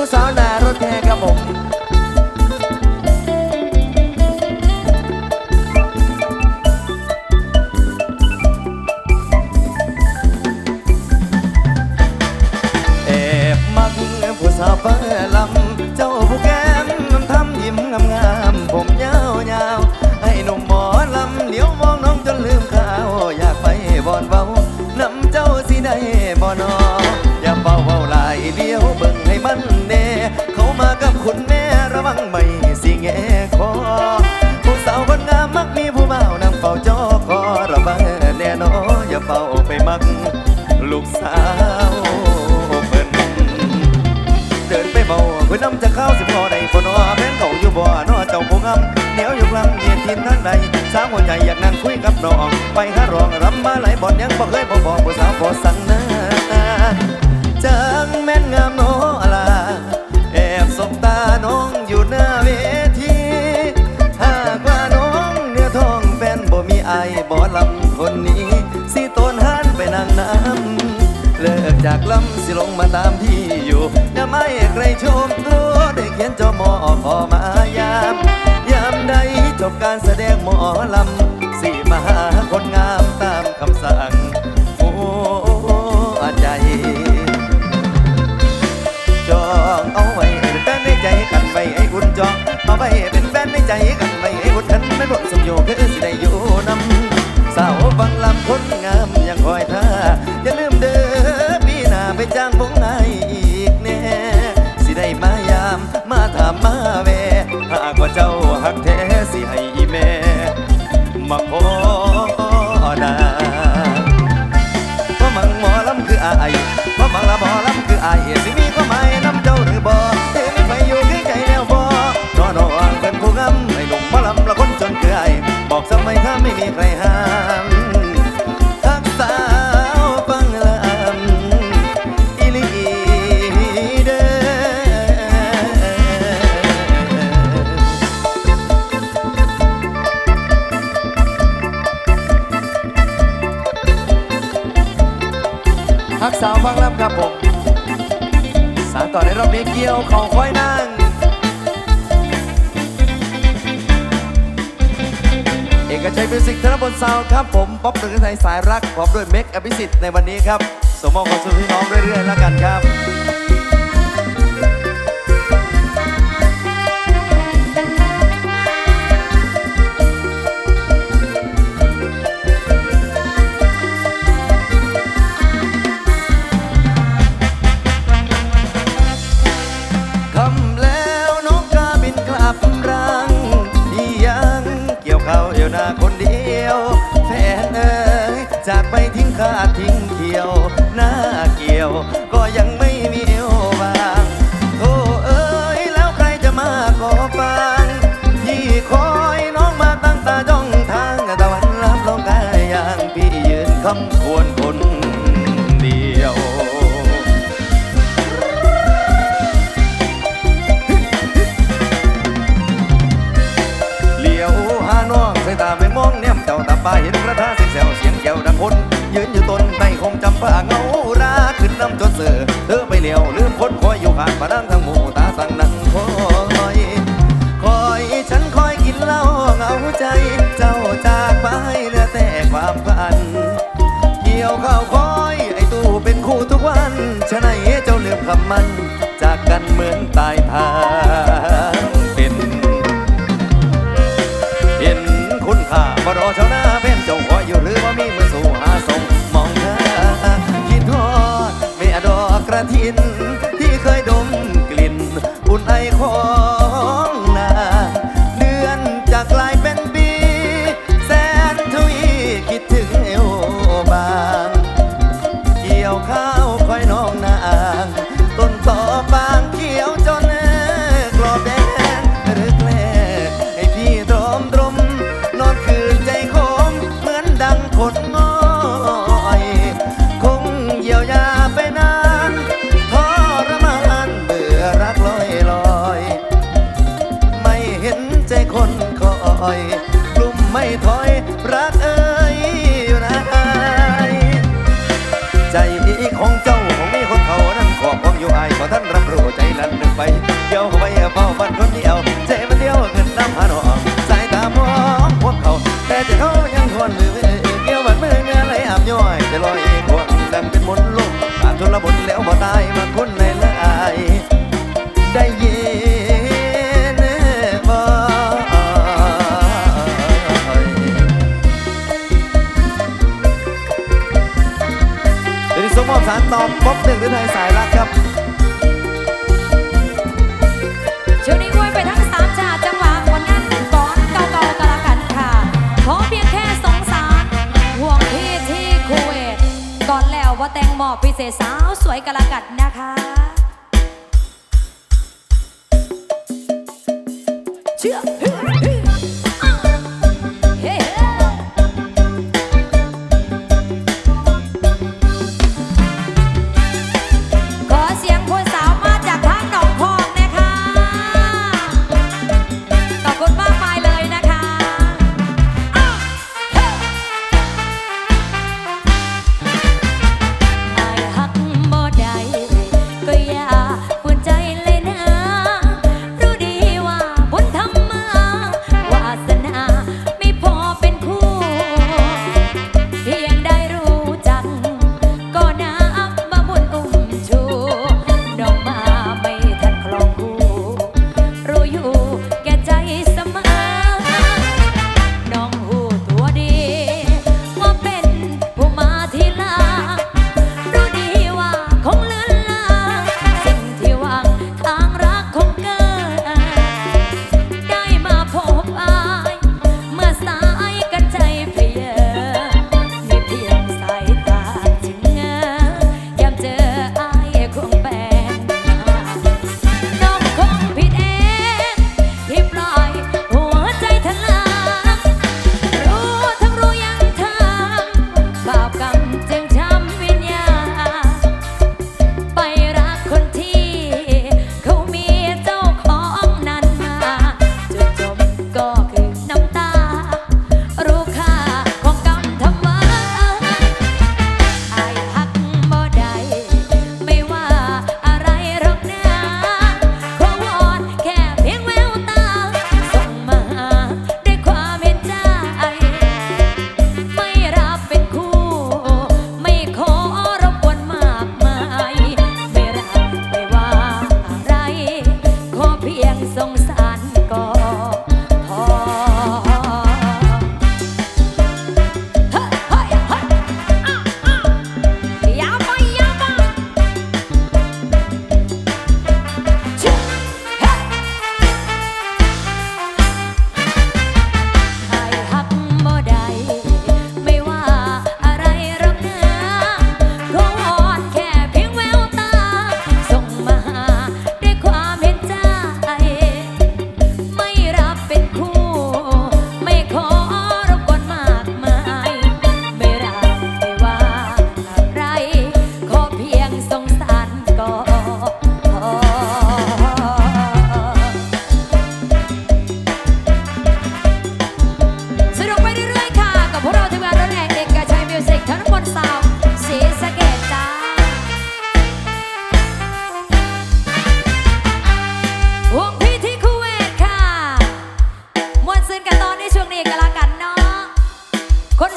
ผู้สาว เหนียวอยู่กลางเย็นทินทางใดสาวหัวใจอยากนั่งคุยกับน้องไปหารองรำมาไหลายบ่อนยังบ่เคยบ่บอกสาวบ่สั่งนะจังแม่นงามโนลาแอบสบตาน้องอยู่หน้าเวทีหากว่าน้องเนื้อทองแฟนบ่มีอายบ่ลำคนนี้สิโตนหันไปนั่งน้ำเลิกจากลำสิลงมาตามที่อยู่อย่าไม่ใครชมตัวได้เขียนจอมอขอมายามยาม บการแสดงหมอลำสิมหาคนงามตามคำสั่งโอ้ใจจองเอาไว้เป็นแฟนในใจกันไว้ให้คุณจองเอาไว้เป็นแฟนในใจกันไว้ให้คุณฉันไม่ร่วมสมโยคือสิได้อยู่นำสาวฟังลำคนงามยังคอยท่าอย่าลืมเด้อปีหน้าไปจ้างวง เอกชัยมิวสิกธนบนซาวครับผมป๊อปหนึ่งไทยสายรักพร้อมด้วยเมกอภิสิทธิ์ในวันนี้ครับสมมองความสุขพี่น้องเรื่อยๆแล้วกันครับ มเจ้าเห็นกระทาเสียงแซวเสียงเกี่ยวดังคนยืนอยู่ต้นในคงจำป้าเงาราขึ้นน้ำจนเสือเธอไปเลี้ยวลืมคนคอยอยู่ข้างมาดังทั้งหมู่ตาสั่งนั่งคอยคอยฉันคอยกินเหล้าเงาใจ เจ้าจากไปเหลือแต่ความฝันเกี่ยวข้าวคอยไอตู้เป็นคู่ทุกวันฉะไหนเจ้าลืมคำมัน จากกันเหมือนตายทางเป็น เห็นคุณค่าบ่รอชาวนาเป็นเจ้า ระถินที่เคยดมกลิ่นอุ่นไอขอ ไปเที่ยวไปเฝ้าบ้านคนเดียวเจมันเดียวขึ้นน้ำหานหอมสายตามองพวกเขาแต่จะเขา เสสาวสวยกะละกัดนะคะ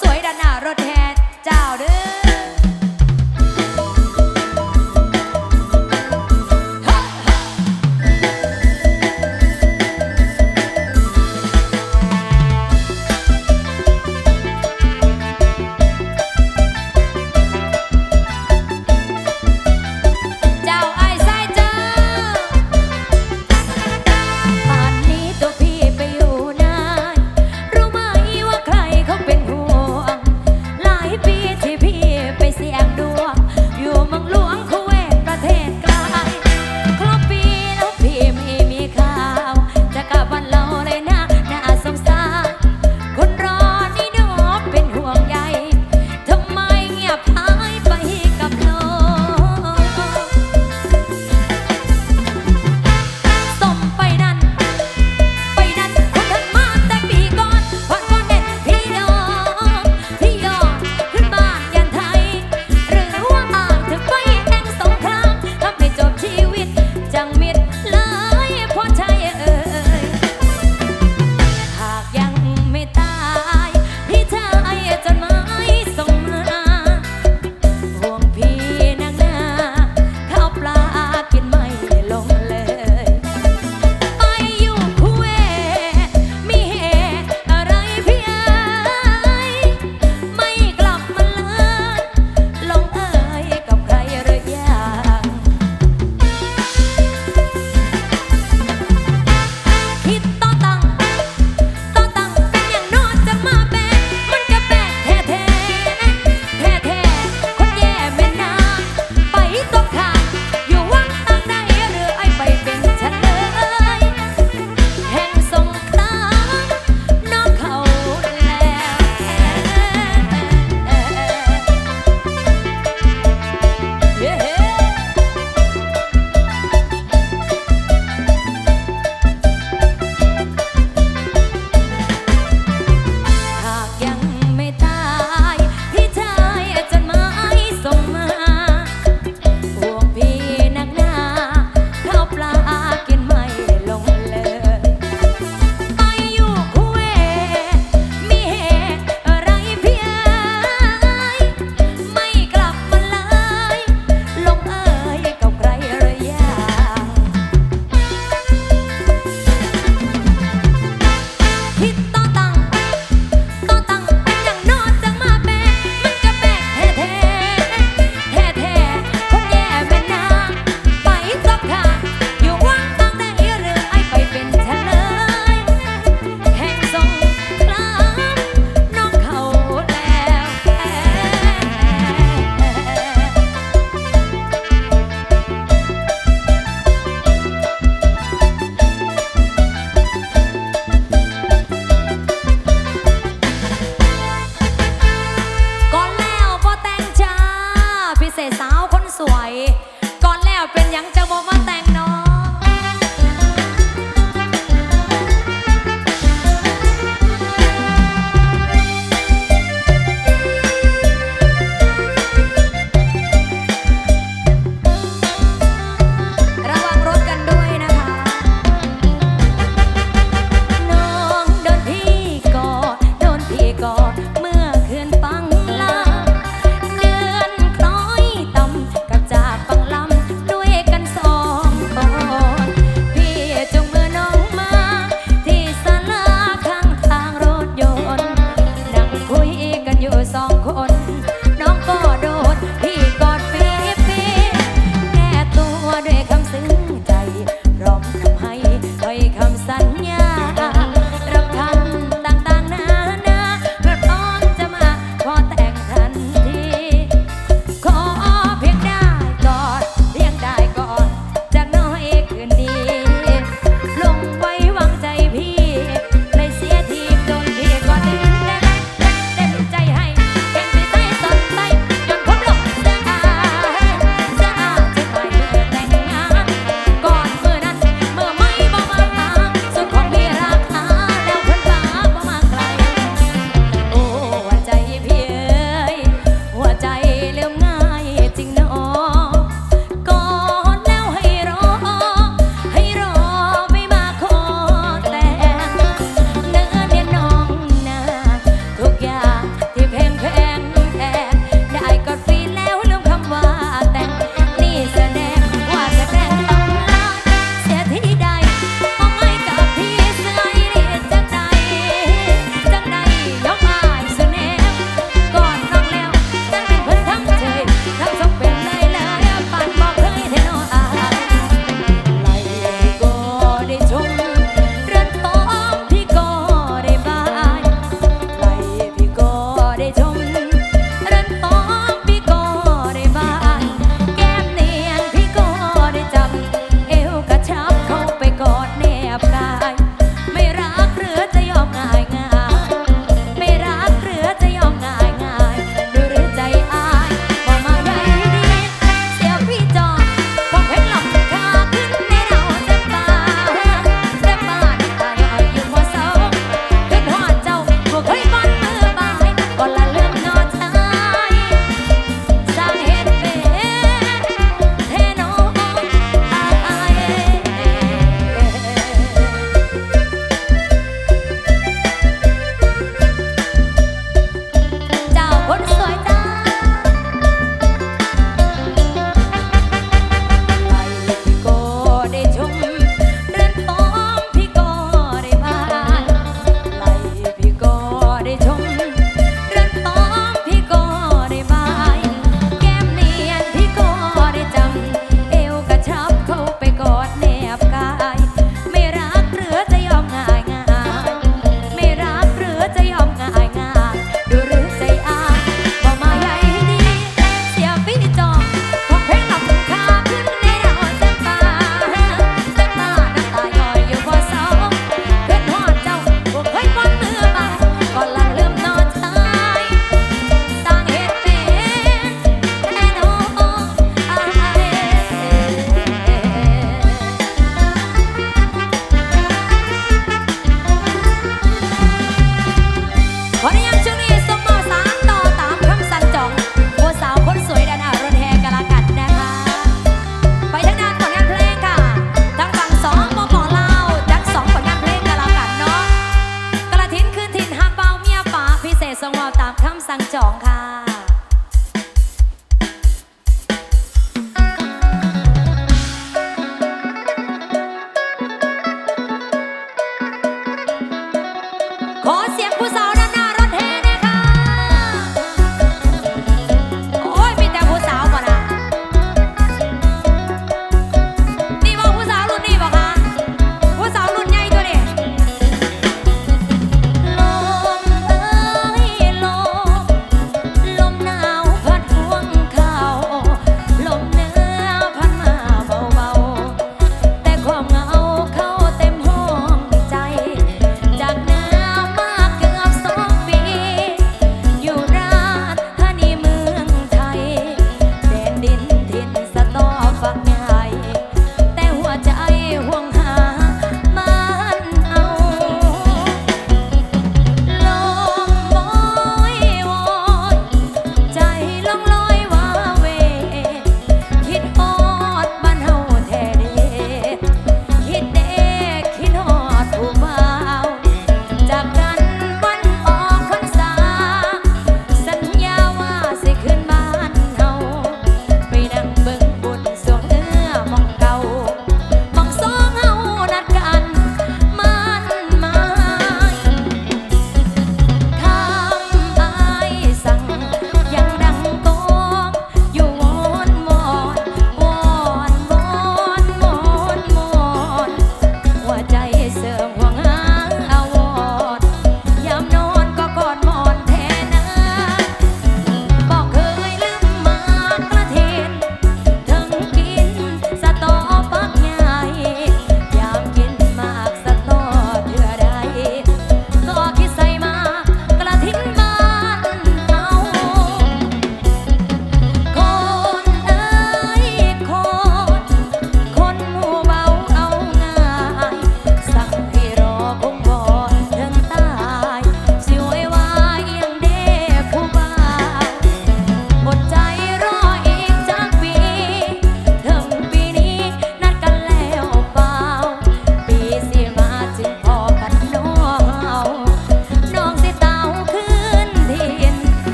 สวยด้านหน้ารถแห่เจ้าเด้อ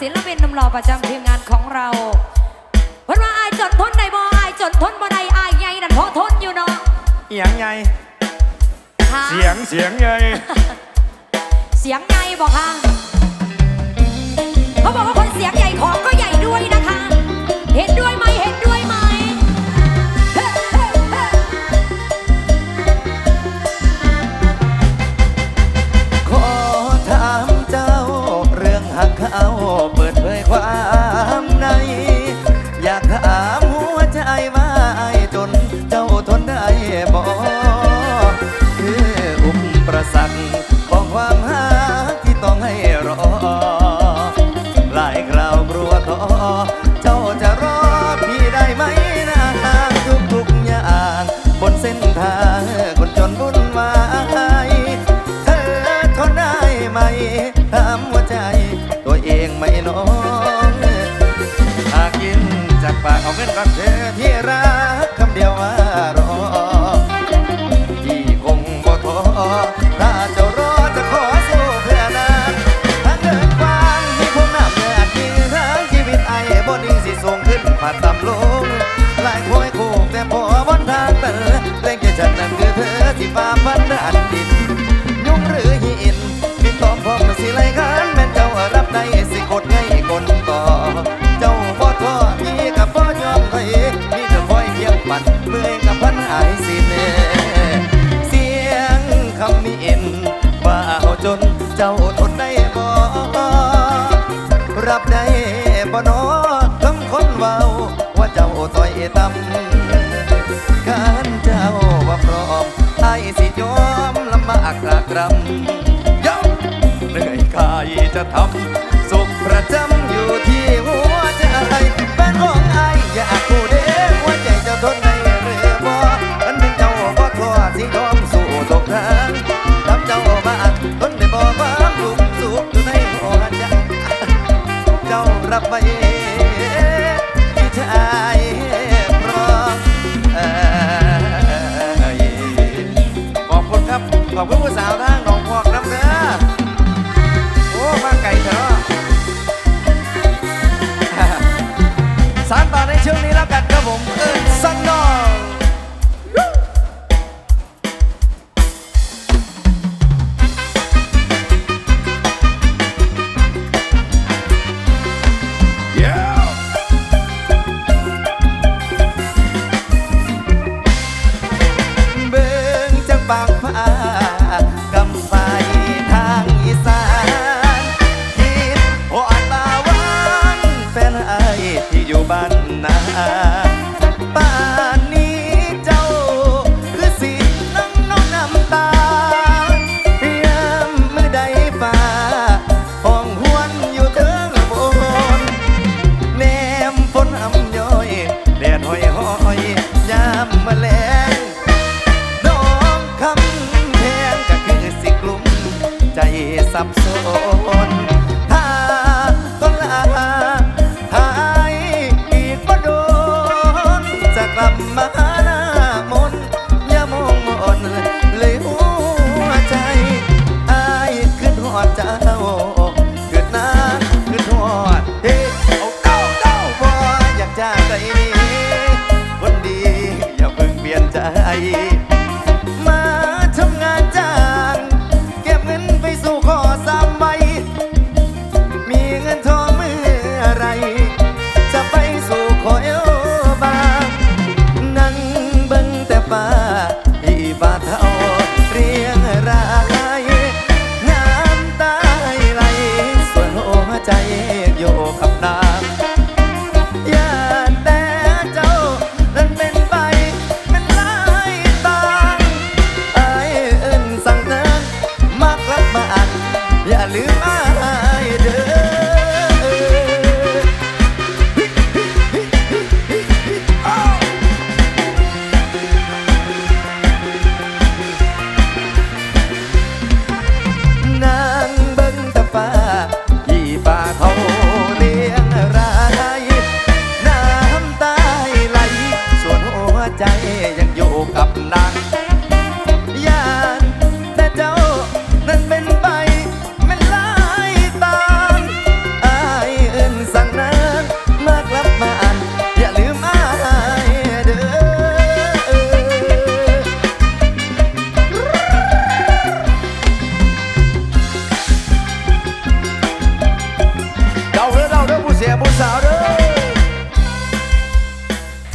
ศิลปินนุ่มหล่อประจำทีมงานของเราเพราะว่าอายจนทนในบ่อายจนทนบ่ได้อายใหญ่นั่นพอทนอยู่เนาะเสียงใหญ่เสียงเสียงใหญ่เสียงใหญ่บอกฮะเขาบอกว่าคนเสียงใหญ่ของก็ใหญ่ด้วยนะคะ Wow. เจ้าทนได้บ่รับได้บ่นอทั้งคนเว้าว่าเจ้าต่อยต่ำการเจ้าว่าพร้อมไอ้สิยอมลำบากกระกรำ